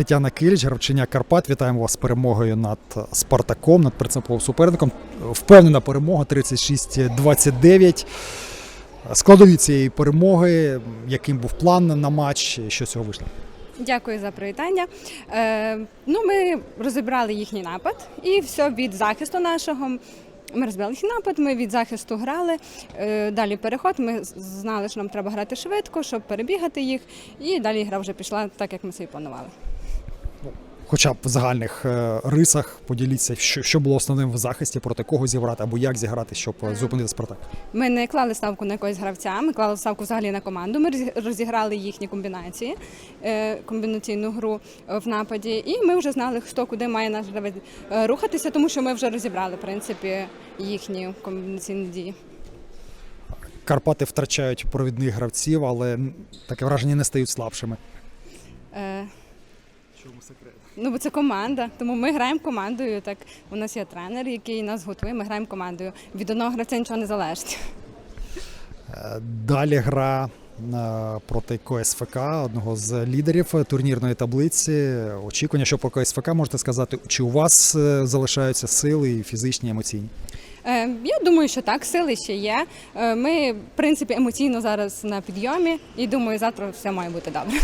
Тетяна Киліч, гравчиня Карпат. Вітаємо вас з перемогою над Спартаком, над принциповим суперником. Впевнена перемога 36-29. Складові цієї перемоги, яким був план на матч, що цього вийшло? Дякую за привітання. Е, ну, ми розібрали їхній напад і все від захисту нашого. Ми розбили їхній напад, ми від захисту грали. Е, далі переход. Ми знали, що нам треба грати швидко, щоб перебігати їх. І далі гра вже пішла так, як ми собі планували. Хоча б в загальних е, рисах поділіться, що, що було основним в захисті, проти кого зіграти або як зіграти, щоб е, зупинити Спартак. Ми не клали ставку на якогось гравця, ми клали ставку взагалі на команду. Ми розіграли їхні комбінації, е, комбінаційну гру е, в нападі, і ми вже знали, хто куди має наш гравець е, рухатися, тому що ми вже розібрали в принципі їхні комбінаційні дії. Карпати втрачають провідних гравців, але таке враження не стають слабшими. Е, Ну, бо це команда, тому ми граємо командою. Так у нас є тренер, який нас готує. Ми граємо командою. Від одного гравця нічого не залежить. Е, Далі гра е, проти КСФК, одного з лідерів турнірної таблиці. Очікування, що по КСФК можете сказати, чи у вас е, залишаються сили і фізичні, і емоційні? Я думаю, що так, сили ще є. Ми, в принципі, емоційно зараз на підйомі і думаю, завтра все має бути добре.